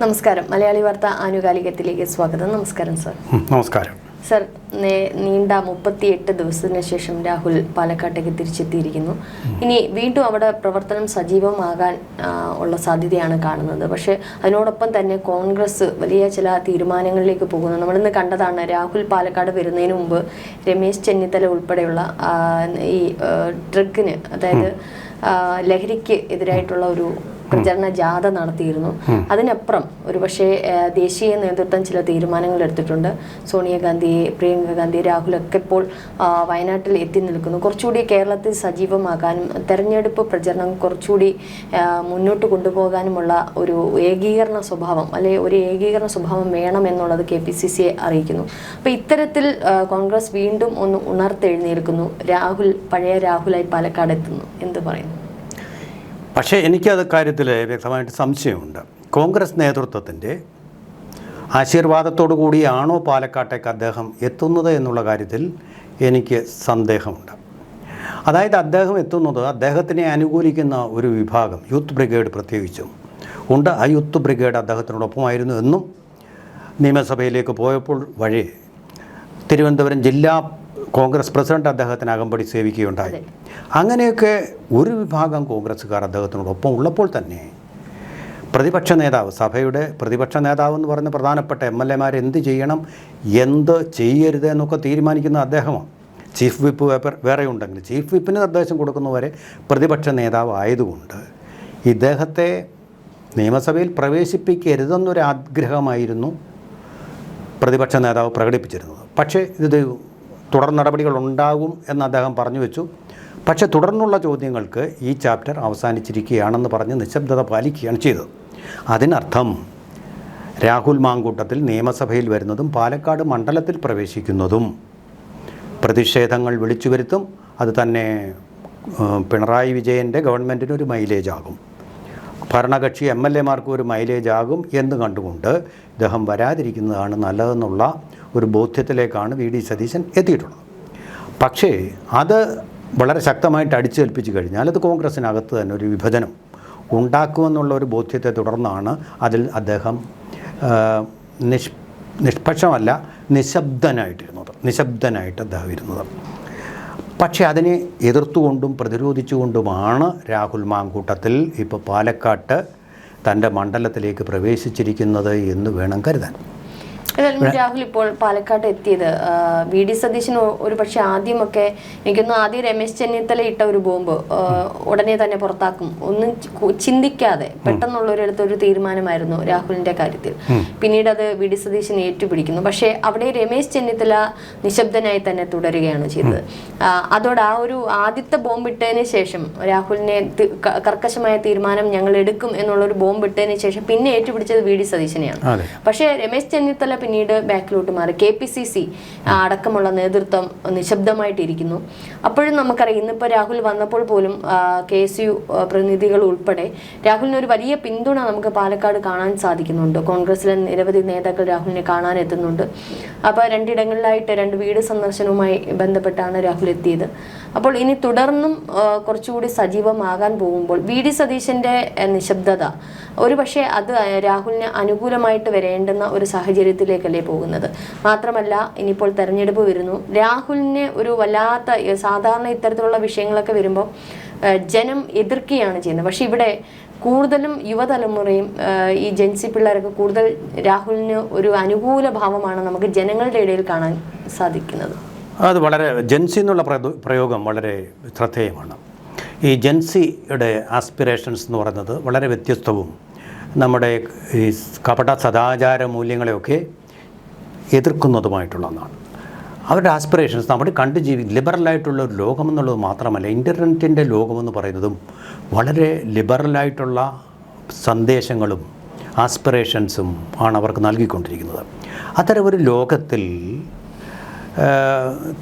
നമസ്കാരം. മലയാളി വാർത്ത ആനുകാലികത്തിലേക്ക് സ്വാഗതം. നമസ്കാരം സർ. നമസ്കാരം. സർ നീണ്ട മുപ്പത്തിയെട്ട് ദിവസത്തിന് ശേഷം രാഹുൽ പാലക്കാട്ടേക്ക് തിരിച്ചെത്തിയിരിക്കുന്നു. ഇനി വീണ്ടും അവിടെ പ്രവർത്തനം സജീവമാകാൻ ഉള്ള സാധ്യതയാണ് കാണുന്നത്. പക്ഷേ അതിനോടൊപ്പം തന്നെ കോൺഗ്രസ് വലിയ ചില തീരുമാനങ്ങളിലേക്ക് പോകുന്നു. നമ്മളിന്ന് കണ്ടതാണ് രാഹുൽ പാലക്കാട് വരുന്നതിന് മുമ്പ് രമേശ് ചെന്നിത്തല ഉൾപ്പെടെയുള്ള ഈ ഡ്രഗിന് അതായത് ലഹരിക്ക് എതിരായിട്ടുള്ള ഒരു പ്രചരണ ജാഥ നടത്തിയിരുന്നു. അതിനപ്പുറം ഒരുപക്ഷെ ദേശീയ നേതൃത്വം ചില തീരുമാനങ്ങൾ എടുത്തിട്ടുണ്ട്. സോണിയാഗാന്ധി പ്രിയങ്ക ഗാന്ധി രാഹുലൊക്കെ ഇപ്പോൾ വയനാട്ടിൽ എത്തി നിൽക്കുന്നു. കുറച്ചുകൂടി കേരളത്തിൽ സജീവമാകാനും തെരഞ്ഞെടുപ്പ് പ്രചരണം കുറച്ചുകൂടി മുന്നോട്ട് കൊണ്ടുപോകാനുമുള്ള ഒരു ഏകീകരണ സ്വഭാവം അല്ലെങ്കിൽ ഒരു ഏകീകരണ സ്വഭാവം വേണം എന്നുള്ളത് കെ പി സി സിയെ അറിയിക്കുന്നു. അപ്പോൾ ഇത്തരത്തിൽ കോൺഗ്രസ് വീണ്ടും ഒന്ന് ഉണർത്തെഴുന്നേൽക്കുന്നു. രാഹുൽ പഴയ രാഹുലായി പാലക്കാട് എത്തുന്നു. എന്ത് പറയുന്നു? പക്ഷേ എനിക്കത് കാര്യത്തിൽ വ്യക്തമായിട്ട് സംശയമുണ്ട്. കോൺഗ്രസ് നേതൃത്വത്തിന്റെ ആശീർവാദത്തോടു കൂടിയാണോ പാലക്കാട്ടേക്ക് അദ്ദേഹം എത്തുന്നത് എന്നുള്ള കാര്യത്തിൽ എനിക്ക് സന്ദേഹമുണ്ട്. അതായത് അദ്ദേഹം എത്തുന്നത് അദ്ദേഹത്തിനെ അനുകൂലിക്കുന്ന ഒരു വിഭാഗം യൂത്ത് ബ്രിഗേഡ് പ്രത്യേകിച്ചും ഉണ്ട്. ആ യൂത്ത് ബ്രിഗേഡ് അദ്ദേഹത്തിനോടൊപ്പമായിരുന്നു എന്നും നിയമസഭയിലേക്ക് പോയപ്പോൾ വഴി തിരുവനന്തപുരം ജില്ലാ കോൺഗ്രസ് പ്രസിഡന്റ് അദ്ദേഹത്തിന് അകമ്പടി സേവിക്കുകയുണ്ടായി. അങ്ങനെയൊക്കെ ഒരു വിഭാഗം കോൺഗ്രസ്സുകാർ അദ്ദേഹത്തിനോടൊപ്പം ഉള്ളപ്പോൾ തന്നെ പ്രതിപക്ഷ നേതാവ് സഭയുടെ പ്രതിപക്ഷ നേതാവ് എന്ന് പറയുന്ന പ്രധാനപ്പെട്ട എം എൽ എമാർ എന്ത് ചെയ്യണം എന്ത് ചെയ്യരുത് എന്നൊക്കെ തീരുമാനിക്കുന്ന അദ്ദേഹമാണ്. ചീഫ് വിപ്പ് വേപ്പർ- വേറെ ഉണ്ടെങ്കിൽ ചീഫ് വിപ്പിന് നിർദ്ദേശം കൊടുക്കുന്നവരെ പ്രതിപക്ഷ നേതാവ് ആയതുകൊണ്ട് ഇദ്ദേഹത്തെ നിയമസഭയിൽ പ്രവേശിപ്പിക്കരുതെന്നൊരു ആഗ്രഹമായിരുന്നു പ്രതിപക്ഷ നേതാവ് പ്രകടിപ്പിച്ചിരുന്നത്. പക്ഷേ ഇത് തുടർ നടപടികൾ ഉണ്ടാകും എന്ന് അദ്ദേഹം പറഞ്ഞു വെച്ചു. പക്ഷേ തുടർന്നുള്ള ചോദ്യങ്ങൾക്ക് ഈ ചാപ്റ്റർ അവസാനിച്ചിരിക്കുകയാണെന്ന് പറഞ്ഞ് നിശബ്ദത പാലിക്കുകയാണ് ചെയ്തത്. അതിനർത്ഥം രാഹുൽ മാങ്കൂട്ടത്തിൽ നിയമസഭയിൽ വരുന്നതും പാലക്കാട് മണ്ഡലത്തിൽ പ്രവേശിക്കുന്നതും പ്രതിഷേധങ്ങൾ വിളിച്ചു വരുത്തും അത് തന്നെ പിണറായി വിജയന്റെ ഗവൺമെന്റിന് ഒരു മൈലേജ് ആകും ഭരണകക്ഷി എം എൽ എമാർക്കും ഒരു മൈലേജ് ആകും എന്ന് കണ്ടുകൊണ്ട് ഇദ്ദേഹം വരാതിരിക്കുന്നതാണ് നല്ലതെന്നുള്ള ഒരു ബോധ്യത്തിലേക്കാണ് വി ഡി സതീശൻ എത്തിയിട്ടുള്ളത്. പക്ഷേ അത് വളരെ ശക്തമായിട്ട് അടിച്ചേൽപ്പിച്ച് കഴിഞ്ഞാൽ അത് കോൺഗ്രസ്സിനകത്ത് തന്നെ ഒരു വിഭജനം ഉണ്ടാക്കുമെന്നുള്ള ഒരു ബോധ്യത്തെ തുടർന്നാണ് അതിൽ അദ്ദേഹം നിഷ് നിഷ്പക്ഷമല്ല നിശബ്ദനായിട്ടിരുന്നത്. നിശബ്ദനായിട്ട് അദ്ദേഹം ഇരുന്നത്. പക്ഷേ അതിനെ എതിർത്തുകൊണ്ടും പ്രതിരോധിച്ചുകൊണ്ടുമാണ് രാഹുൽ മാങ്കൂട്ടത്തിൽ ഇപ്പോൾ പാലക്കാട്ട് തന്റെ മണ്ഡലത്തിലേക്ക് പ്രവേശിച്ചിരിക്കുന്നത് എന്ന് വേണം കരുതാൻ. ഏതായാലും രാഹുൽ ഇപ്പോൾ പാലക്കാട് എത്തിയത്. വി. ഡി. സതീശൻ ഒരു പക്ഷെ ആദ്യമൊക്കെ എനിക്കൊന്ന് ആദ്യം രമേശ് ചെന്നിത്തല ഇട്ട ഒരു ബോംബ് ഉടനെ തന്നെ പുറത്താക്കും. ഒന്നും ചിന്തിക്കാതെ പെട്ടെന്നുള്ള ഒരു തീരുമാനമായിരുന്നു രാഹുലിന്റെ കാര്യത്തിൽ. പിന്നീട് അത് വി. ഡി. സതീശൻ ഏറ്റുപിടിക്കുന്നു. പക്ഷേ അവിടെ രമേശ് ചെന്നിത്തല നിശബ്ദനായി തന്നെ തുടരുകയാണ് ചെയ്തത്. അതോടെ ആ ഒരു ആദ്യത്തെ ബോംബ് ഇട്ടതിന് ശേഷം രാഹുലിനെ കർക്കശമായ തീരുമാനം ഞങ്ങൾ എടുക്കും എന്നുള്ള ഒരു ബോംബ് ഇട്ടതിന് ശേഷം പിന്നെ ഏറ്റുപിടിച്ചത് വി. ഡി. സതീശനെയാണ്. പക്ഷേ രമേശ് ചെന്നിത്തല പിന്നീട് ബാക്കിലോട്ട് മാറി. കെ പി സി സി അടക്കമുള്ള നേതൃത്വം നിശബ്ദമായിട്ടിരിക്കുന്നു. അപ്പോഴും നമുക്കറിയാം ഇന്നിപ്പോൾ രാഹുൽ വന്നപ്പോൾ പോലും കെ എസ് യു പ്രതിനിധികൾ ഉൾപ്പെടെ രാഹുലിന് ഒരു വലിയ പിന്തുണ നമുക്ക് പാലക്കാട് കാണാൻ സാധിക്കുന്നുണ്ട്. കോൺഗ്രസിലെ നിരവധി നേതാക്കൾ രാഹുലിനെ കാണാൻ എത്തുന്നുണ്ട്. അപ്പോൾ രണ്ടിടങ്ങളിലായിട്ട് രണ്ട് വീട് സന്ദർശനവുമായി ബന്ധപ്പെട്ടാണ് രാഹുൽ എത്തിയത്. അപ്പോൾ ഇനി തുടർന്നും കുറച്ചുകൂടി സജീവമാകാൻ പോകുമ്പോൾ വി ഡി സതീശന്റെ നിശബ്ദത ഒരുപക്ഷെ അത് രാഹുലിന് അനുകൂലമായിട്ട് വരേണ്ടുന്ന ഒരു സാഹചര്യത്തിലേക്കല്ലേ പോകുന്നത്. മാത്രമല്ല ഇനിയിപ്പോൾ തെരഞ്ഞെടുപ്പ് വരുന്നു. രാഹുലിനെ ഒരു വല്ലാത്ത സാധാരണ ഇത്തരത്തിലുള്ള വിഷയങ്ങളൊക്കെ വരുമ്പോൾ ജനം എതിർക്കുകയാണ് ചെയ്യുന്നത്. പക്ഷെ ഇവിടെ കൂടുതലും യുവതലമുറയും ഈ ജെൻസി പിള്ളേരൊക്കെ കൂടുതൽ രാഹുലിന് ഒരു അനുകൂല ഭാവമാണ് നമുക്ക് ജനങ്ങളുടെ ഇടയിൽ കാണാൻ സാധിക്കുന്നത്. അത് വളരെ ജെൻസി എന്നുള്ള പ്രയോഗം വളരെ ശ്രദ്ധേയമാണ്. ഈ ജെൻസിയുടെ ആസ്പിറേഷൻസ് എന്ന് പറയുന്നത് വളരെ വ്യത്യസ്തവും നമ്മുടെ ഈ കപട സദാചാര മൂല്യങ്ങളെയൊക്കെ എതിർക്കുന്നതുമായിട്ടുള്ള ഒന്നാണ്. അവരുടെ ആസ്പിറേഷൻസ് നമ്മുടെ കണ്ട് ജീവി ലിബറലായിട്ടുള്ള ഒരു ലോകമെന്നുള്ളത് മാത്രമല്ല ഇന്റർനെറ്റിന്റെ ലോകമെന്ന് പറയുന്നതും വളരെ ലിബറലായിട്ടുള്ള സന്ദേശങ്ങളും ആസ്പിറേഷൻസും ആണ് അവർക്ക് നൽകിക്കൊണ്ടിരിക്കുന്നത്. അത്തരം ഒരു ലോകത്തിൽ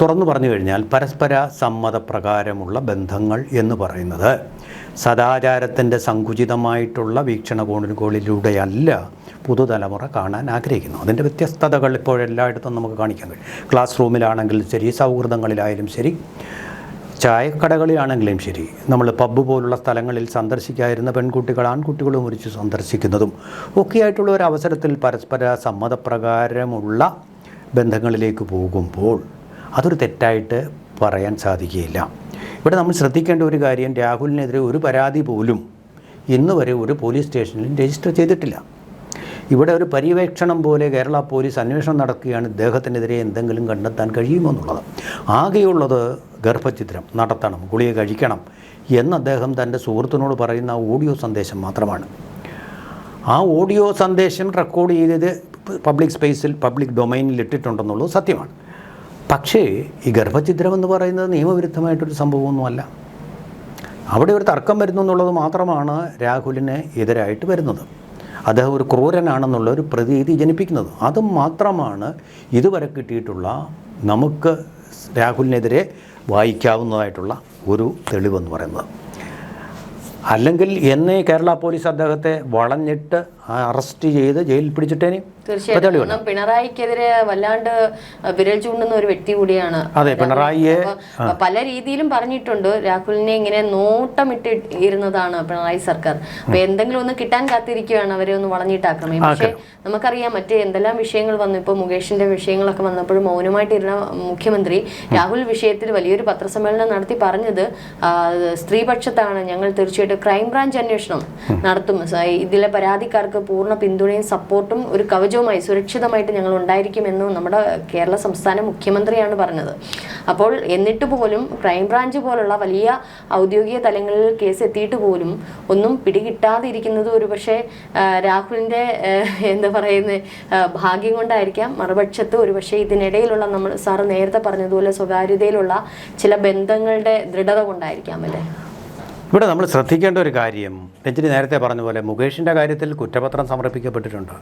തുറന്നു പറഞ്ഞു കഴിഞ്ഞാൽ പരസ്പര സമ്മതപ്രകാരമുള്ള ബന്ധങ്ങൾ എന്ന് പറയുന്നത് സദാചാരത്തിന്റെ സങ്കുചിതമായിട്ടുള്ള വീക്ഷണകോണിലൂടെയല്ല പുതുതലമുറ കാണാൻ ആഗ്രഹിക്കുന്നു. അതിന്റെ വ്യത്യസ്തതകൾ ഇപ്പോൾ എല്ലായിടത്തും നമുക്ക് കാണിക്കാൻ കഴിയും. ക്ലാസ് റൂമിലാണെങ്കിലും ശരി സൗഹൃദങ്ങളിലായാലും ശരി ചായക്കടകളിലാണെങ്കിലും ശരി. നമ്മൾ പബ്ബ് പോലുള്ള സ്ഥലങ്ങളിൽ സന്ദർശിക്കാതിരുന്ന പെൺകുട്ടികൾ ആൺകുട്ടികളും ഒരുമിച്ച് സന്ദർശിക്കുന്നതും ഒക്കെയായിട്ടുള്ള ഒരു അവസരത്തിൽ പരസ്പര സമ്മതപ്രകാരമുള്ള ബന്ധങ്ങളിലേക്ക് പോകുമ്പോൾ അതൊരു തെറ്റായിട്ട് പറയാൻ സാധിക്കുകയില്ല. ഇവിടെ നമ്മൾ ശ്രദ്ധിക്കേണ്ട ഒരു കാര്യം രാഹുലിനെതിരെ ഒരു പരാതി പോലും ഇന്ന് വരെ ഒരു പോലീസ് സ്റ്റേഷനിൽ രജിസ്റ്റർ ചെയ്തിട്ടില്ല. ഇവിടെ ഒരു പര്യവേക്ഷണം പോലെ കേരള പോലീസ് അന്വേഷണം നടക്കുകയാണ്. ഇദ്ദേഹത്തിനെതിരെ എന്തെങ്കിലും കണ്ടെത്താൻ കഴിയുമോ എന്നുള്ളത്. ആകെയുള്ളത് ഗർഭചിത്രം നടത്തണം ഗുളിക കഴിക്കണം എന്ന് അദ്ദേഹം തന്റെ സുഹൃത്തിനോട് പറയുന്ന ഓഡിയോ സന്ദേശം മാത്രമാണ്. ആ ഓഡിയോ സന്ദേശം റെക്കോർഡ് ചെയ്തത് പബ്ലിക് സ്പേസിൽ പബ്ലിക് ഡൊമൈനിൽ ഇട്ടിട്ടുണ്ടെന്നുള്ളത് സത്യമാണ്. പക്ഷേ ഈ ഗർഭഛിദ്രം എന്ന് പറയുന്നത് നിയമവിരുദ്ധമായിട്ടൊരു സംഭവമൊന്നുമല്ല. അവിടെ ഒരു തർക്കം വരുന്നു എന്നുള്ളത് മാത്രമാണ് രാഹുലിന് എതിരായിട്ട് വരുന്നത്. അദ്ദേഹം ഒരു ക്രൂരനാണെന്നുള്ള ഒരു പ്രതീതി ജനിപ്പിക്കുന്നത്. അത് മാത്രമാണ് ഇതുവരെ കിട്ടിയിട്ടുള്ള നമുക്ക് രാഹുലിനെതിരെ വായിക്കാവുന്നതായിട്ടുള്ള ഒരു തെളിവെന്ന് പറയുന്നത്. അല്ലെങ്കിൽ എന്നെ കേരള പോലീസ് അദ്ദേഹത്തെ വളഞ്ഞിട്ട് അറസ്റ്റ് ചെയ്ത് ജയിലിൽ പിടിച്ചിട്ടേനെ. തീർച്ചയായിട്ടും. പിണറായിക്കെതിരെ വല്ലാണ്ട് വിരൽ ചൂണ്ടുന്ന ഒരു വ്യക്തി കൂടിയാണ് അതെ പിണറായിയെ പല രീതിയിലും പറഞ്ഞിട്ടുണ്ട് രാഹുലിനെ ഇങ്ങനെ നോട്ടമിട്ട് ഇരുന്നതാണ് പിണറായി സർക്കാർ. അപ്പൊ എന്തെങ്കിലും ഒന്ന് കിട്ടാൻ കാത്തിരിക്കുകയാണ് അവരെ ഒന്ന് വളഞ്ഞിട്ട് ആക്രമിക്കും പക്ഷെ നമുക്കറിയാം മറ്റേ എന്തെല്ലാം വിഷയങ്ങൾ വന്നു. ഇപ്പൊ മുകേഷിന്റെ വിഷയങ്ങളൊക്കെ വന്നപ്പോൾ മൗനമായിട്ടിരുന്ന മുഖ്യമന്ത്രി രാഹുൽ വിഷയത്തിൽ വലിയൊരു പത്രസമ്മേളനം നടത്തി പറഞ്ഞത് സ്ത്രീപക്ഷത്താണ് ഞങ്ങൾ തീർച്ചയായിട്ടും ക്രൈംബ്രാഞ്ച് അന്വേഷണം നടത്തും. ഇതിലെ പരാതിക്കാർക്ക് പൂർണ പിന്തുണയും സപ്പോർട്ടും ഒരു കവചവുമായി സുരക്ഷിതമായിട്ട് ഞങ്ങൾ ഉണ്ടായിരിക്കുമെന്നും നമ്മുടെ കേരള സംസ്ഥാന മുഖ്യമന്ത്രിയാണ് പറഞ്ഞത്. അപ്പോൾ എന്നിട്ട് പോലും ക്രൈംബ്രാഞ്ച് പോലുള്ള വലിയ ഔദ്യോഗിക തലങ്ങളിൽ കേസ് എത്തിയിട്ട് പോലും ഒന്നും പിടികിട്ടാതിരിക്കുന്നത് ഒരു പക്ഷേ രാഹുലിന്റെ എന്താ പറയുന്നത് ഭാഗ്യം കൊണ്ടായിരിക്കാം. മറുപക്ഷത്ത് ഒരു പക്ഷേ ഇതിനിടയിലുള്ള നമ്മൾ സാറ് നേരത്തെ പറഞ്ഞതുപോലെ സ്വകാര്യതയിലുള്ള ചില ബന്ധങ്ങളുടെ ദൃഢത കൊണ്ടായിരിക്കാം അല്ലേ? ഇവിടെ നമ്മൾ ശ്രദ്ധിക്കേണ്ട ഒരു കാര്യം രഞ്ജിനി നേരത്തെ പറഞ്ഞ പോലെ മുകേഷിന്റെ കാര്യത്തിൽ കുറ്റപത്രം സമർപ്പിക്കപ്പെട്ടിട്ടുണ്ട്.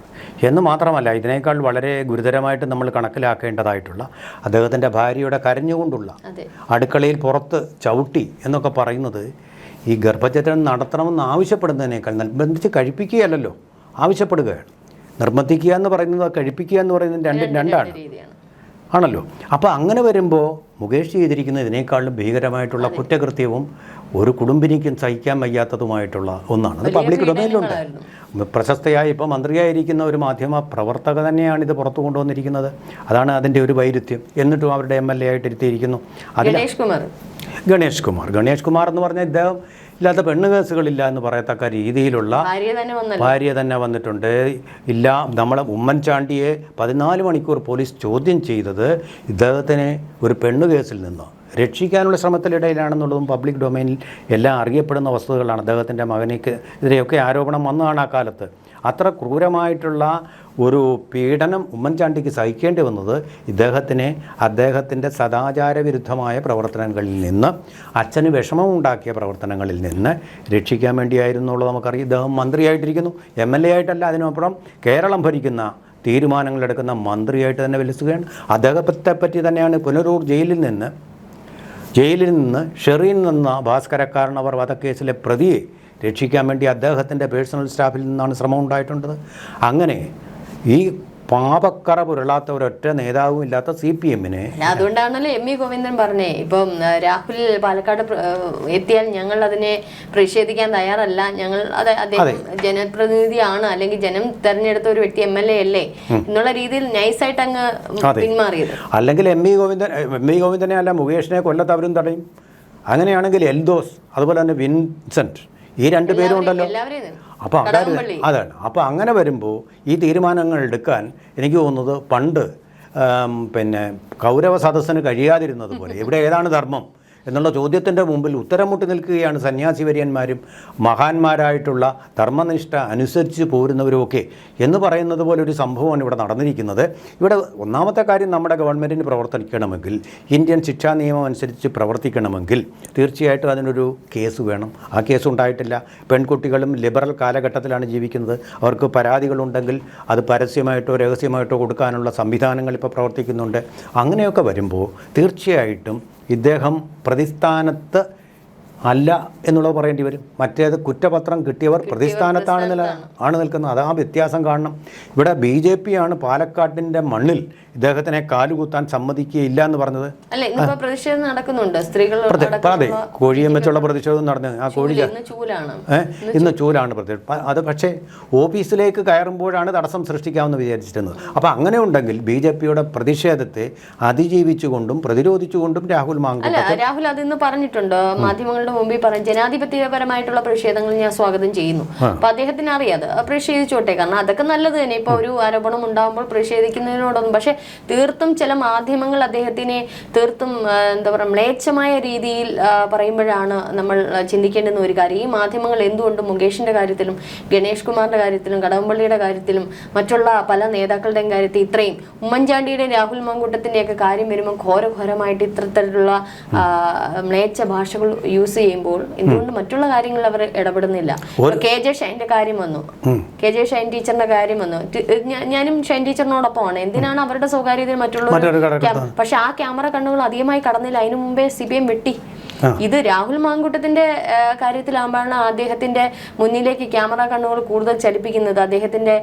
എന്ന് മാത്രമല്ല ഇതിനേക്കാൾ വളരെ ഗുരുതരമായിട്ട് നമ്മൾ കണക്കിലാക്കേണ്ടതായിട്ടുള്ള അദ്ദേഹത്തിന്റെ ഭാര്യയുടെ കരഞ്ഞുകൊണ്ടുള്ള അടുക്കളയിൽ പുറത്ത് ചവിട്ടി എന്നൊക്കെ പറയുന്നത് ഈ ഗർഭചിത്രം നടത്തണമെന്ന് ആവശ്യപ്പെടുന്നതിനേക്കാൾ നിർബന്ധിച്ച് കഴിപ്പിക്കുകയല്ലല്ലോ ആവശ്യപ്പെടുകയാണ്. നിർബന്ധിക്കുക എന്ന് പറയുന്നത് കഴിപ്പിക്കുക എന്ന് പറയുന്നത് രണ്ടും രണ്ടാണ്. ആണല്ലോ. അപ്പോൾ അങ്ങനെ വരുമ്പോൾ മുകേഷ് ചെയ്തിരിക്കുന്ന ഇതിനേക്കാളും ഭീകരമായിട്ടുള്ള കുറ്റകൃത്യവും ഒരു കുടുംബിനിക്കും സഹിക്കാൻ വയ്യാത്തതുമായിട്ടുള്ള ഒന്നാണ്. അത് പബ്ലിക് ഡൊമൈനിലുണ്ട്. പ്രശസ്തയായ ഇപ്പോൾ മന്ത്രിയായിരിക്കുന്ന ഒരു മാധ്യമ പ്രവർത്തക തന്നെയാണ് ഇത് പുറത്തു കൊണ്ടുവന്നിരിക്കുന്നത്. അതാണ് അതിന്റെ ഒരു വൈരുദ്ധ്യം. എന്നിട്ടും അവരുടെ എം എൽ എ ആയിട്ട് ഇരുത്തിയിരിക്കുന്നു. അതിൽ ഗണേഷ് കുമാർ. ഗണേഷ് കുമാർ. ഗണേഷ് കുമാർ എന്ന് പറഞ്ഞാൽ ഇദ്ദേഹം ഇല്ലാത്ത പെണ്ണ് കേസുകളില്ല എന്ന് പറയത്തക്ക രീതിയിലുള്ള ഭാര്യ തന്നെ വന്നല്ലോ. ഭാര്യ തന്നെ വന്നിട്ടുണ്ട്. ഇല്ല നമ്മളെ ഉമ്മൻചാണ്ടിയെ പതിനാല് മണിക്കൂർ പോലീസ് ചോദ്യം ചെയ്തത് ഇദ്ദേഹത്തിനെ ഒരു പെണ്ണ് കേസിൽ നിന്നോ? രക്ഷിക്കാനുള്ള ശ്രമത്തിലിടയിലാണെന്നുള്ളതും പബ്ലിക് ഡൊമൈനിൽ എല്ലാം അറിയപ്പെടുന്ന വസ്തുതകളാണ്. അദ്ദേഹത്തിന്റെ മകനേക്ക് എതിരെയൊക്കെ ആരോപണം വന്നതാണ് ആ കാലത്ത്. അത്ര ക്രൂരമായിട്ടുള്ള ഒരു പീഡനം ഉമ്മൻചാണ്ടിക്ക് സഹിക്കേണ്ടി വന്നത് ഇദ്ദേഹത്തിനെ അദ്ദേഹത്തിന്റെ സദാചാരവിരുദ്ധമായ പ്രവർത്തനങ്ങളിൽ നിന്ന് അച്ഛന് വിഷമമുണ്ടാക്കിയ പ്രവർത്തനങ്ങളിൽ നിന്ന് രക്ഷിക്കാൻ വേണ്ടിയായിരുന്നുള്ളത് നമുക്കറിയാം. ഇദ്ദേഹം മന്ത്രിയായിട്ടിരിക്കുന്നു എം എൽ എ ആയിട്ടല്ല. അതിനപ്പുറം കേരളം ഭരിക്കുന്ന തീരുമാനങ്ങളെടുക്കുന്ന മന്ത്രിയായിട്ട് തന്നെ വിലസുകയാണ്. അദ്ദേഹത്തെ പറ്റി തന്നെയാണ് പുനരൂർ ജയിലിൽ നിന്ന് ജയിലിൽ നിന്ന് ഷെറീൻ എന്ന ഭാസ്കരക്കാരനവർ വധക്കേസിലെ പ്രതിയെ രക്ഷിക്കാൻ വേണ്ടി അദ്ദേഹത്തിന്റെ പേഴ്സണൽ സ്റ്റാഫിൽ നിന്നാണ് ശ്രമം ഉണ്ടായിട്ടുള്ളത് അങ്ങനെ ഈ പാപക്കറ പുരളാത്ത ഒരൊറ്റ നേതാവും ഇല്ലാത്ത സി പി എമ്മിനെ അതുകൊണ്ടാണല്ലോ എം വി ഗോവിന്ദൻ പറഞ്ഞേ ഇപ്പം രാഹുൽ പാലക്കാട് എത്തിയാൽ ഞങ്ങൾ അതിനെ പ്രതിഷേധിക്കാൻ തയ്യാറല്ല. ഞങ്ങൾ അത് അദ്ദേഹം ജനപ്രതിനിധിയാണ് അല്ലെങ്കിൽ ജനം തെരഞ്ഞെടുത്ത ഒരു വ്യക്തി എം എൽ എ അല്ലേ? എന്നുള്ള രീതിയിൽ നൈസായിട്ട് അങ്ങ് പിന്മാറിയത്. അല്ലെങ്കിൽ M V Govindan M V ഗോവിന്ദനെ അല്ല മുകേഷിനെ കൊല്ലത്ത് അവരും തടയും. അങ്ങനെയാണെങ്കിൽ എൽദോസ് അതുപോലെ തന്നെ വിൻസെന്റ് ഈ രണ്ട് പേരും ഉണ്ടല്ലോ. അപ്പോൾ അതായത് അതാണ്. അപ്പോൾ അങ്ങനെ വരുമ്പോൾ ഈ തീരുമാനങ്ങൾ എടുക്കാൻ എനിക്ക് തോന്നുന്നത് പണ്ട് പിന്നെ കൗരവ സദസ്സിന് കഴിയാതിരുന്നത് പോലെ ഇവിടെ ഏതാണ് ധർമ്മം? എന്നുള്ള ചോദ്യത്തിന്റെ മുമ്പിൽ ഉത്തരം മുട്ടി നിൽക്കുകയാണ് സന്യാസി വര്യന്മാരും മഹാന്മാരായിട്ടുള്ള ധർമ്മനിഷ്ഠ അനുസരിച്ച് പോരുന്നവരുമൊക്കെ എന്ന് പറയുന്നത് പോലെ ഒരു സംഭവമാണ് ഇവിടെ നടന്നിരിക്കുന്നത്. ഇവിടെ ഒന്നാമത്തെ കാര്യം നമ്മുടെ ഗവൺമെന്റിന് പ്രവർത്തിക്കണമെങ്കിൽ ഇന്ത്യൻ ശിക്ഷാ നിയമം അനുസരിച്ച് പ്രവർത്തിക്കണമെങ്കിൽ തീർച്ചയായിട്ടും അതിനൊരു കേസ് വേണം. ആ കേസ് ഉണ്ടായിട്ടില്ല. പെൺകുട്ടികളും ലിബറൽ കാലഘട്ടത്തിലാണ് ജീവിക്കുന്നത്. അവർക്ക് പരാതികളുണ്ടെങ്കിൽ അത് പരസ്യമായിട്ടോ രഹസ്യമായിട്ടോ കൊടുക്കാനുള്ള സംവിധാനങ്ങൾ ഇപ്പോൾ പ്രവർത്തിക്കുന്നുണ്ട്. അങ്ങനെയൊക്കെ വരുമ്പോൾ തീർച്ചയായിട്ടും ഇദ്ദേഹം പ്രതിസ്ഥാനത്ത് അല്ല എന്നുള്ളത് പറയേണ്ടി വരും. മറ്റേത് കുറ്റപത്രം കിട്ടിയവർ പ്രതിസ്ഥാനത്താണ്. നില ആണ് നിൽക്കുന്നത്. അത് ആ വ്യത്യാസം കാണണം. ഇവിടെ ബി ജെ പി ആണ് പാലക്കാട്ടിന്റെ മണ്ണിൽ ഇദ്ദേഹത്തിനെ കാലുകുത്താൻ സമ്മതിക്കുകയില്ല എന്ന് പറഞ്ഞത്. പ്രതിഷേധം നടക്കുന്നുണ്ട്. സ്ത്രീകൾ അതെ കോഴിയും വെച്ചുള്ള പ്രതിഷേധം. നടന്നത് ആ കോഴി ഇന്ന് ചൂലാണ്. പ്രതിഷേധം അത് പക്ഷേ ഓഫീസിലേക്ക് കയറുമ്പോഴാണ് തടസ്സം സൃഷ്ടിക്കാമെന്ന് വിചാരിച്ചിരുന്നത്. അപ്പോൾ അങ്ങനെ ഉണ്ടെങ്കിൽ ബി ജെ പിയുടെ പ്രതിഷേധത്തെ അതിജീവിച്ചുകൊണ്ടും പ്രതിരോധിച്ചുകൊണ്ടും രാഹുൽ മാങ്ങ രാഹുൽ അതിന്ന് പറഞ്ഞിട്ടുണ്ട്. മാധ്യമങ്ങളുടെ മുമ്പിൽ പറഞ്ഞു ജനാധിപത്യപരമായിട്ടുള്ള പ്രതിഷേധങ്ങൾ ഞാൻ സ്വാഗതം ചെയ്യുന്നു. അപ്പൊ അദ്ദേഹത്തിന് അറിയാതെ പ്രതിഷേധിച്ചോട്ടെ. കാരണം അതൊക്കെ നല്ലത് തന്നെ. ഇപ്പൊ ഒരു ആരോപണം ഉണ്ടാകുമ്പോൾ പ്രതിഷേധിക്കുന്നതിനോടൊന്നും. പക്ഷെ തീർത്തും ചില മാധ്യമങ്ങൾ അദ്ദേഹത്തിനെ തീർത്തും എന്താ പറയുക മ്ലേച്ഛമായ രീതിയിൽ പറയുമ്പോഴാണ് നമ്മൾ ചിന്തിക്കേണ്ടുന്ന ഒരു കാര്യം. ഈ മാധ്യമങ്ങൾ എന്തുകൊണ്ട് മുകേഷിന്റെ കാര്യത്തിലും ഗണേഷ് കുമാറിന്റെ കാര്യത്തിലും കടകംപള്ളിയുടെ കാര്യത്തിലും മറ്റുള്ള പല നേതാക്കളുടെയും കാര്യത്തിൽ ഇത്രയും ഉമ്മൻചാണ്ടിയുടെ രാഹുൽ മാങ്കൂട്ടത്തിന്റെയൊക്കെ കാര്യം വരുമ്പോൾ ഘോരഘോരമായിട്ട് ഇത്തരത്തിലുള്ള മ്ലേച്ഛ ഭാഷകൾ യൂസ് ചെയ്യുമ്പോൾ എന്തുകൊണ്ട് മറ്റുള്ള കാര്യങ്ങൾ അവർ ഇടപെടുന്നില്ല? കെ ജെ ഷൈന്റെ കാര്യം വന്നു. കെ ജെ ഷൈൻ ടീച്ചറിന്റെ കാര്യം വന്നു. ഞാനും ഷൈൻ ടീച്ചറിനോടൊപ്പമാണ്. എന്തിനാണ് അവരുടെ സ്വകാര്യതയിൽ മറ്റുള്ള പക്ഷെ ആ ക്യാമറ കണ്ണുകൾ അധികമായി കടന്നില്ല. അതിനു മുമ്പേ സി ബി എം വെട്ടി. ഇത് രാഹുൽ മാങ്കുട്ടത്തിന്റെ കാര്യത്തിലാകുമ്പോഴാണ് അദ്ദേഹത്തിന്റെ മുന്നിലേക്ക് ക്യാമറ കണ്ണുകൾ കൂടുതൽ ചലിപ്പിക്കുന്നത് അദ്ദേഹത്തിന്റെ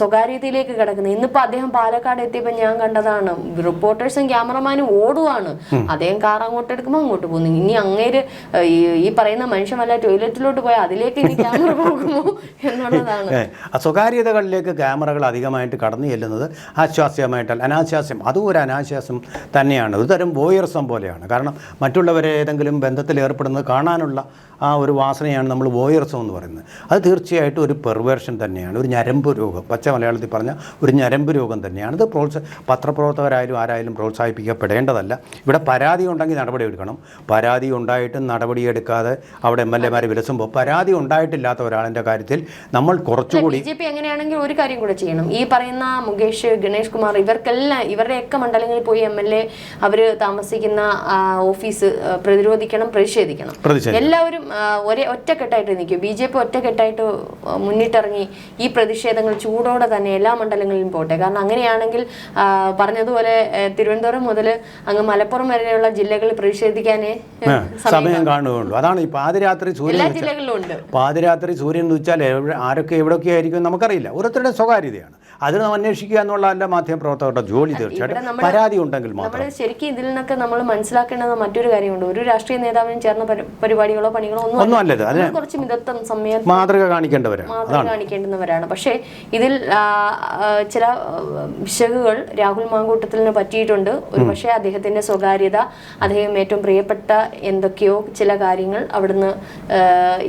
സ്വകാര്യതയിലേക്ക് കിടക്കുന്നത്. ഇന്നിപ്പോ അദ്ദേഹം പാലക്കാട് എത്തിയപ്പോൾ ഞാൻ കണ്ടതാണ് റിപ്പോർട്ടേഴ്സും ക്യാമറമാനും ഓടുവാണ്. അദ്ദേഹം കാർ അങ്ങോട്ട് എടുക്കുമ്പോൾ അങ്ങോട്ട് പോകുന്നു. ഇനി അങ്ങേര് ഈ പറയുന്ന മനുഷ്യൻ വല്ല ടോയ്ലറ്റിലോട്ട് പോയാൽ അതിലേക്ക് ഇനി ക്യാമറ പോകുമോ എന്നുള്ളതാണ്. സ്വകാര്യതകളിലേക്ക് ക്യാമറകൾ അധികമായിട്ട് കടന്നു ചെല്ലുന്നത് ആശ്വാസ്യമായിട്ടല്ല അനാശ്വാസ്യം അതും ഒരു അനാശ്വാസം തന്നെയാണ്. ഒരു തരം വോയർസം പോലെയാണ്. കാരണം മറ്റുള്ളവരെ ഏതെങ്കിലും ബന്ധത്തിൽ ഏർപ്പെടുന്നത് കാണാനുള്ള ആ ഒരു വാസനയാണ് നമ്മൾ വോയർസം എന്ന് പറയുന്നത്. അത് തീർച്ചയായിട്ടും ഒരു പെർവേർഷൻ തന്നെയാണ്. ഒരു ഞരമ്പ് രോഗം. പച്ച മലയാളത്തിൽ പറഞ്ഞ ഒരു ഞരമ്പ് രോഗം തന്നെയാണ്. ഇത് പ്രോത്സാ പത്രപ്രവർത്തകരായാലും ആരായാലും പ്രോത്സാഹിപ്പിക്കപ്പെടേണ്ടതല്ല. ഇവിടെ പരാതി ഉണ്ടെങ്കിൽ നടപടി എടുക്കണം. പരാതി ഉണ്ടായിട്ടും നടപടിയെടുക്കാതെ അവിടെ എം എൽ എമാരെ വിലസുമ്പോൾ പരാതി ഉണ്ടായിട്ടില്ലാത്ത ഒരാളിന്റെ കാര്യത്തിൽ നമ്മൾ കുറച്ചുകൂടി ബി ജെ പി എങ്ങനെയാണെങ്കിൽ ഒരു കാര്യം കൂടെ ചെയ്യണം. ഈ പറയുന്ന മുകേഷ് ഗണേഷ് കുമാർ ഇവർക്കെല്ലാം ഇവരുടെയൊക്കെ മണ്ഡലങ്ങളിൽ പോയി എം എൽ എ അവർ താമസിക്കുന്ന ഓഫീസ് പ്രതിരോധിക്കണം പ്രതിഷേധിക്കണം. എല്ലാവരും ഒരേ ഒറ്റക്കെട്ടായിട്ട് നിൽക്കും. ബി ജെ പി ഒറ്റക്കെട്ടായിട്ട് മുന്നിട്ടിറങ്ങി ഈ പ്രതിഷേധങ്ങൾ ചൂടോടെ തന്നെ എല്ലാ മണ്ഡലങ്ങളിലും പോട്ടെ. കാരണം അങ്ങനെയാണെങ്കിൽ പറഞ്ഞതുപോലെ തിരുവനന്തപുരം മുതൽ അങ്ങ് മലപ്പുറം വരെയുള്ള ജില്ലകളിൽ പ്രതിഷേധിക്കാനേ സമയം കാണുകയുള്ളൂ. അതാണ് ഈ പാതിരാത്രി സൂര്യൻ ജില്ലകളിലും ഉണ്ട്. പാതിരാത്രി സൂര്യൻ എന്ന് വെച്ചാൽ ആരൊക്കെ എവിടെയൊക്കെ ആയിരിക്കും നമുക്കറിയില്ല. ഓരോരുത്തരുടെ സ്വകാര്യതയാണ്. അതിന് നാം അന്വേഷിക്കുക എന്നുള്ള എന്റെ മാധ്യമപ്രവർത്തകരുടെ ജോലി തീർച്ചയായിട്ടും. പരാതി ഉണ്ടെങ്കിൽ മാത്രം. ശരിക്കും ഇതിൽ നിന്നൊക്കെ നമ്മൾ മനസ്സിലാക്കേണ്ടത് മറ്റൊരു കാര്യമുണ്ട്. ഒരു രാഷ്ട്രീയ നേതാവിനും ചേർന്ന പരിപാടികളോ പണികളോ ഒന്നും ഒന്നും അല്ലത് അതിന് കുറച്ച് മിതത്വം സമയം മാതൃക കാണിക്കേണ്ടവരാണ്. മാതൃക കാണിക്കേണ്ടുന്നവരാണ്. പക്ഷേ ഇതിൽ ചില വിശകുകൾ പിശകുകൾ രാഹുൽ മാങ്കൂട്ടത്തിന് പറ്റിയിട്ടുണ്ട്. ഒരു പക്ഷേ അദ്ദേഹത്തിന്റെ സ്വകാര്യത അദ്ദേഹം ഏറ്റവും പ്രിയപ്പെട്ട എന്തൊക്കെയോ ചില കാര്യങ്ങൾ അവിടുന്ന്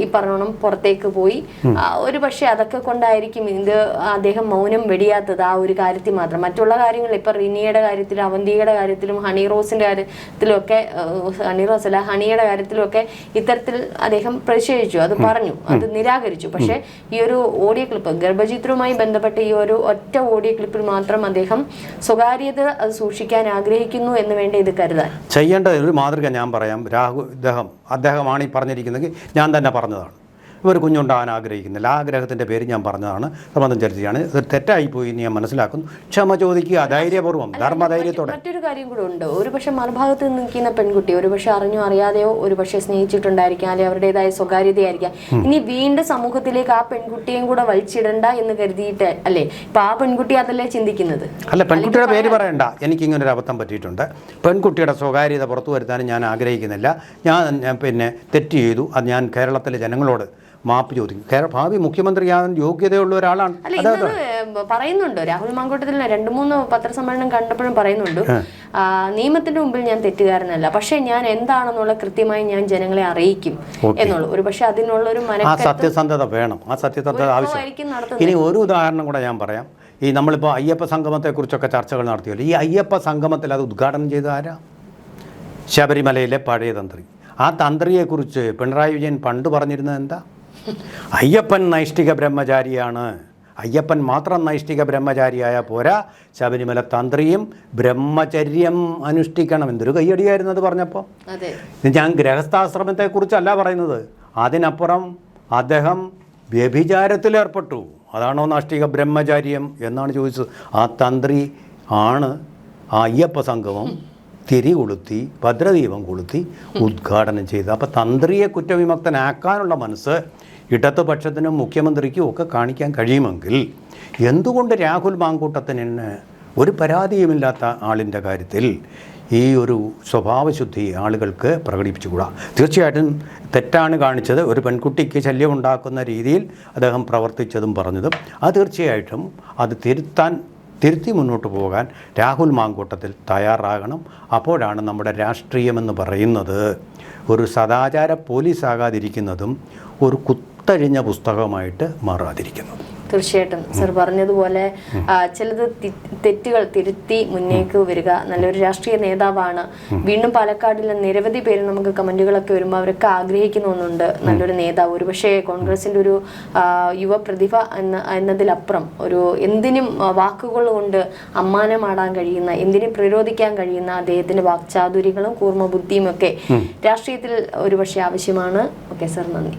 ഈ പറഞ്ഞോണം പുറത്തേക്ക് പോയി. ഒരു പക്ഷേ അതൊക്കെ കൊണ്ടായിരിക്കും ഇത് അദ്ദേഹം മൗനം വെടിയാത്തത് ആ ഒരു കാര്യത്തിൽ മാത്രം. മറ്റുള്ള കാര്യങ്ങൾ ഇപ്പൊ റിനിയുടെ കാര്യത്തിലും അവന്തിയുടെ കാര്യത്തിലും ഹണി റോസിന്റെ കാര്യത്തിലും ഒക്കെ ഹണി റോസ് അല്ല ഹണിയുടെ കാര്യത്തിലും ഒക്കെ ഇത്തരത്തിൽ അദ്ദേഹം പ്രതിഷേധിച്ചു. അത് പറഞ്ഞു. അത് നിരാകരിച്ചു. പക്ഷേ ഈ ഒരു ഓഡിയോ ക്ലിപ്പ് ഗർഭചിത്രവുമായി ബന്ധപ്പെട്ട ഈ ഒരു ഒറ്റ ഓഡിയോ ക്ലിപ്പിൽ മാത്രം അദ്ദേഹം സ്വകാര്യത അത് സൂക്ഷിക്കാൻ ആഗ്രഹിക്കുന്നു എന്ന് വേണ്ടി ഇത് കരുതാൻ? ചെയ്യേണ്ട ഒരു മാതൃക ഞാൻ പറയാം. രാഹു ഇദ്ദേഹം അദ്ദേഹമാണ് ഈ പറഞ്ഞിരിക്കുന്നത് ഞാൻ തന്നെ പറഞ്ഞതാണ്. ഇവർ കുഞ്ഞുണ്ടാകാൻ ആഗ്രഹിക്കുന്നില്ല. ആ ആഗ്രഹത്തിന്റെ പേര് ഞാൻ പറഞ്ഞതാണ്. സംബന്ധം ചർച്ചയാണ് ഇത് തെറ്റായിപ്പോയി എന്ന് ഞാൻ മനസ്സിലാക്കുന്നു. ക്ഷമ ചോദിക്കുക ധൈര്യപൂർവം ധർമ്മധൈര്യത്തോടെ. മറ്റൊരു കാര്യം കൂടെ ഉണ്ട്. ഒരു പക്ഷേ മറുഭാഗത്ത് നിൽക്കുന്ന പെൺകുട്ടി ഒരു പക്ഷേ അറിഞ്ഞോ അറിയാതെയോ ഒരു പക്ഷേ സ്നേഹിച്ചിട്ടുണ്ടായിരിക്കാം അല്ലെങ്കിൽ അവരുടേതായ സ്വകാര്യതയായിരിക്കാം. ഇനി വീണ്ടും സമൂഹത്തിലേക്ക് ആ പെൺകുട്ടിയും കൂടെ വലിച്ചിടണ്ട എന്ന് കരുതിയിട്ട് അല്ലേ? ഇപ്പൊ ആ പെൺകുട്ടി അതല്ലേ ചിന്തിക്കുന്നത്? അല്ല പെൺകുട്ടിയുടെ പേര് പറയണ്ട. എനിക്ക് ഇങ്ങനെ ഒരു അബദ്ധം പറ്റിയിട്ടുണ്ട്. പെൺകുട്ടിയുടെ സ്വകാര്യത പുറത്തു വരുത്താനും ഞാൻ ആഗ്രഹിക്കുന്നില്ല. ഞാൻ പിന്നെ തെറ്റ് ചെയ്തു. അത് ഞാൻ കേരളത്തിലെ ജനങ്ങളോട് മാപ്പ് ചോദിക്കും. കേരള ഭാവി മുഖ്യമന്ത്രിയാകാൻ യോഗ്യതയുള്ള ഒരാളാണ്. പറയുന്നുണ്ട്. രാഹുൽ മാങ്കോട്ടത്തിൽ രണ്ട് മൂന്ന് പത്രസമ്മേളനം കണ്ടപ്പോഴും പറയുന്നുണ്ട്. നിയമത്തിന്റെ മുമ്പിൽ ഞാൻ തെറ്റുകാരനല്ല. പക്ഷേ ഞാൻ എന്താണെന്നുള്ള കൃത്യമായി ഞാൻ ജനങ്ങളെ അറിയിക്കും എന്നുള്ളു. ഒരു പക്ഷെ അതിനുള്ള ഒരു ആ സത്യസന്ധത വേണം. ആ സത്യസന്ധത ആവശ്യം. ഇനി ഒരു ഉദാഹരണം കൂടെ ഞാൻ പറയാം. ഈ നമ്മളിപ്പോൾ അയ്യപ്പ സംഗമത്തെക്കുറിച്ചൊക്കെ ചർച്ചകൾ നടത്തിയല്ലോ. ഈ അയ്യപ്പ സംഗമത്തിൽ അത് ഉദ്ഘാടനം ചെയ്ത ആരാ? ശബരിമലയിലെ പഴയ തന്ത്രി. ആ തന്ത്രിയെക്കുറിച്ച് പിണറായി വിജയൻ പണ്ട് പറഞ്ഞിരുന്നത് എന്താ? അയ്യപ്പൻ നൈഷ്ഠിക ബ്രഹ്മചാരിയാണ്. അയ്യപ്പൻ മാത്രം നൈഷ്ഠിക ബ്രഹ്മചാരിയായ പോരാ. ശബരിമല തന്ത്രിയും ബ്രഹ്മചര്യം അനുഷ്ഠിക്കണം. എന്തൊരു കയ്യടിയായിരുന്നു അത് പറഞ്ഞപ്പോൾ ഞാൻ ഗ്രഹസ്ഥാശ്രമത്തെക്കുറിച്ചല്ല പറയുന്നത്. അതിനപ്പുറം അദ്ദേഹം വ്യഭിചാരത്തിലേർപ്പെട്ടു. അതാണോ നാഷ്ടിക ബ്രഹ്മചാര്യം എന്നാണ് ചോദിച്ചത്. ആ തന്ത്രി ആണ് ആ അയ്യപ്പ സംഗമം തിരി കൊളുത്തി ഭദ്രദീപം കൊളുത്തി ഉദ്ഘാടനം ചെയ്തു അപ്പോൾ തന്ത്രിയെ കുറ്റവിമുക്തനാക്കാനുള്ള മനസ്സ് ഇടതുപക്ഷത്തിനും മുഖ്യമന്ത്രിക്കും ഒക്കെ കാണിക്കാൻ കഴിയുമെങ്കിൽ എന്തുകൊണ്ട് രാഹുൽ മാങ്കൂട്ടത്തിന് ഒരു പരാതിയുമില്ലാത്ത ആളിന്റെ കാര്യത്തിൽ ഈ ഒരു സ്വഭാവശുദ്ധി ആളുകൾക്ക് പ്രകടിപ്പിച്ചുകൂടാ? തീർച്ചയായിട്ടും തെറ്റാണ് കാണിച്ചത്. ഒരു പെൺകുട്ടിക്ക് ശല്യമുണ്ടാക്കുന്ന രീതിയിൽ അദ്ദേഹം പ്രവർത്തിച്ചതും പറഞ്ഞതും അത് തീർച്ചയായിട്ടും അത് തിരുത്താൻ തിരുത്തി മുന്നോട്ട് പോകാൻ രാഹുൽ മാങ്കൂട്ടത്തിൽ തയ്യാറാകണം. അപ്പോഴാണ് നമ്മുടെ രാഷ്ട്രീയമെന്ന് പറയുന്നത് ഒരു സദാചാര പോലീസ് ആകാതിരിക്കുന്നതും ഒരു കുത്തഴിഞ്ഞ പുസ്തകമായിട്ട് മാറാതിരിക്കുന്നത്. തീർച്ചയായിട്ടും സർ പറഞ്ഞതുപോലെ ചിലത് തെറ്റുകൾ തിരുത്തി മുന്നേക്ക് വരിക നല്ലൊരു രാഷ്ട്രീയ നേതാവാണ്. വീണ്ടും പാലക്കാടിലെ നിരവധി പേര് നമുക്ക് കമന്റുകളൊക്കെ വരുമ്പോൾ അവരൊക്കെ ആഗ്രഹിക്കുന്ന ഒന്നുണ്ട് നല്ലൊരു നേതാവ്. ഒരു പക്ഷേ കോൺഗ്രസിന്റെ ഒരു യുവ പ്രതിഭ എന്ന എന്നതിലപ്പുറം ഒരു എന്തിനും വാക്കുകൾ കൊണ്ട് അമ്മാനമാടാൻ കഴിയുന്ന എന്തിനും പ്രതിരോധിക്കാൻ കഴിയുന്ന അദ്ദേഹത്തിന്റെ വാക്ചാതുര്യങ്ങളും കൂർമ്മ ബുദ്ധിയും ഒക്കെ രാഷ്ട്രീയത്തിൽ ഒരുപക്ഷെ ആവശ്യമാണ്. ഓക്കെ സർ നന്ദി.